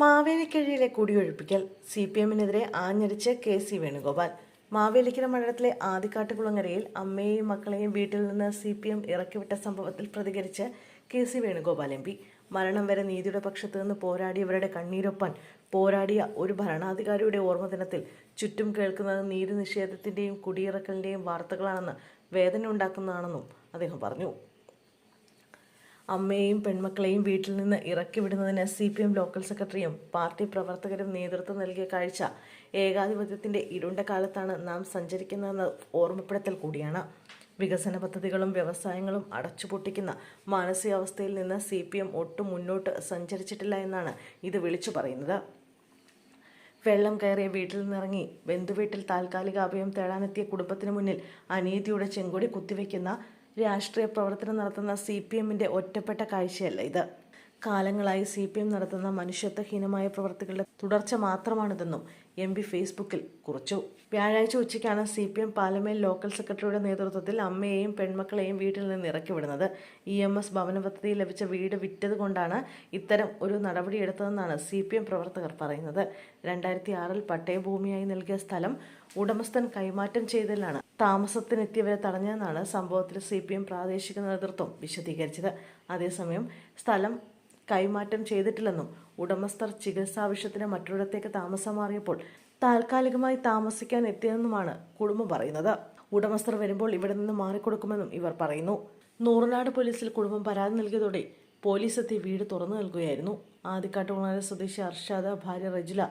മാവേലിക്കഴിയിലെ കുടിയൊഴിപ്പിക്കൽ C P എമ്മിനെതിരെ ആഞ്ഞടിച്ച് കെ സി വേണുഗോപാൽ. മാവേലിക്കര മണ്ഡലത്തിലെ ആദിക്കാട്ടുകുളങ്ങരയിൽ അമ്മയെയും മക്കളെയും വീട്ടിൽ നിന്ന് സി പി എം ഇറക്കിവിട്ട സംഭവത്തിൽ പ്രതികരിച്ച് K C Venugopal M P. മരണം വരെ നീതിയുടെ പക്ഷത്തു നിന്ന് പോരാടിയവരുടെ കണ്ണീരൊപ്പാൻ പോരാടിയ ഒരു ഭരണാധികാരിയുടെ ഓർമ്മദിനത്തിൽ ചുറ്റും കേൾക്കുന്നത് നീതി നിഷേധത്തിന്റെയും കുടിയിറക്കലിന്റെയും വാർത്തകളാണെന്ന് വേദന ഉണ്ടാക്കുന്നതാണെന്നും അദ്ദേഹം പറഞ്ഞു. അമ്മയെയും പെൺമക്കളെയും വീട്ടിൽ നിന്ന് ഇറക്കി വിടുന്നതിന് സി പി എം ലോക്കൽ സെക്രട്ടറിയും പാർട്ടി പ്രവർത്തകരും നേതൃത്വം നൽകിയ കാഴ്ച ഏകാധിപത്യത്തിന്റെ ഇരുണ്ട കാലത്താണ് നാം സഞ്ചരിക്കുന്നതെന്ന് ഓർമ്മപ്പെടുത്തൽ കൂടിയാണ്. വികസന പദ്ധതികളും വ്യവസായങ്ങളും അടച്ചുപൊട്ടിക്കുന്ന മാനസികാവസ്ഥയിൽ നിന്ന് സി പി എം ഒട്ടും മുന്നോട്ട് സഞ്ചരിച്ചിട്ടില്ല എന്നാണ് ഇത് വിളിച്ചു പറയുന്നത്. വെള്ളം കയറിയ വീട്ടിൽ നിന്നിറങ്ങി ബന്ധുവീട്ടിൽ താൽക്കാലിക അഭയം തേടാനെത്തിയ കുടുംബത്തിന് മുന്നിൽ അനീതിയുടെ ചെങ്കൊടി കുത്തിവെക്കുന്ന രാഷ്ട്രീയ പ്രവർത്തനം നടത്തുന്ന സി പി എമ്മിന്റെ ഒറ്റപ്പെട്ട കാഴ്ചയല്ല ഇത്. കാലങ്ങളായി സി പി എം നടത്തുന്ന മനുഷ്യത്വഹീനമായ പ്രവർത്തികളുടെ തുടർച്ച മാത്രമാണിതെന്നും എം പി ഫേസ്ബുക്കിൽ കുറിച്ചു. വ്യാഴാഴ്ച ഉച്ചയ്ക്കാണ് C P M Palamel local സെക്രട്ടറിയുടെ നേതൃത്വത്തിൽ അമ്മയെയും പെൺമക്കളെയും വീട്ടിൽ നിന്ന് ഇറക്കി വിടുന്നത് ഇ എം എസ് ഭവന പദ്ധതി ലഭിച്ച വീട് വിറ്റതുകൊണ്ടാണ് ഇത്തരം ഒരു നടപടിയെടുത്തതെന്നാണ് സി പി എം പ്രവർത്തകർ പറയുന്നത്. രണ്ടായിരത്തി ആറിൽ പട്ടയഭൂമിയായി നൽകിയ സ്ഥലം ഉടമസ്ഥൻ കൈമാറ്റം ചെയ്തതിലാണ് താമസത്തിനെത്തിയവരെ തടഞ്ഞതെന്നാണ് സംഭവത്തിൽ സി പി എം പ്രാദേശിക നേതൃത്വം വിശദീകരിച്ചത്. അതേസമയം സ്ഥലം കൈമാറ്റം ചെയ്തിട്ടില്ലെന്നും ഉടമസ്ഥർ ചികിത്സാവശ്യത്തിന് മറ്റൊരിടത്തേക്ക് താമസം മാറിയപ്പോൾ താൽക്കാലികമായി താമസിക്കാൻ എത്തിയെന്നുമാണ് കുടുംബം പറയുന്നത്. ഉടമസ്ഥർ വരുമ്പോൾ ഇവിടെ നിന്ന് മാറിക്കൊടുക്കുമെന്നും ഇവർ പറയുന്നു. നൂറുനാട് പോലീസിൽ കുടുംബം പരാതി നൽകിയതോടെ പോലീസ് എത്തി വീട് തുറന്നു നൽകുകയായിരുന്നു. ആദ്യക്കാട്ടുകുളങ്ങര സ്വദേശി അർഷാദ ഭാര്യ റജില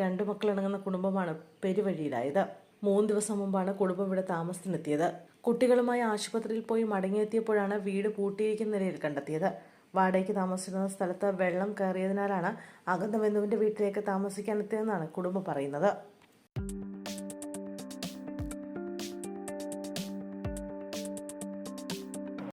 രണ്ടു മക്കളടങ്ങുന്ന കുടുംബമാണ് പെരുവഴിയിലായത്. മൂന്ന് ദിവസം മുമ്പാണ് കുടുംബം ഇവിടെ താമസത്തിനെത്തിയത്. കുട്ടികളുമായി ആശുപത്രിയിൽ പോയി മടങ്ങിയെത്തിയപ്പോഴാണ് വീട് പൂട്ടിയിരിക്കുന്ന നിലയിൽ കണ്ടെത്തിയത്. വാടകയ്ക്ക് താമസിക്കുന്ന സ്ഥലത്ത് വെള്ളം കയറിയതിനാലാണ് അകന്ന ബന്ധുവിന്റെ വീട്ടിലേക്ക് താമസിക്കാനെത്തിയതെന്നാണ് കുടുംബം പറയുന്നത്.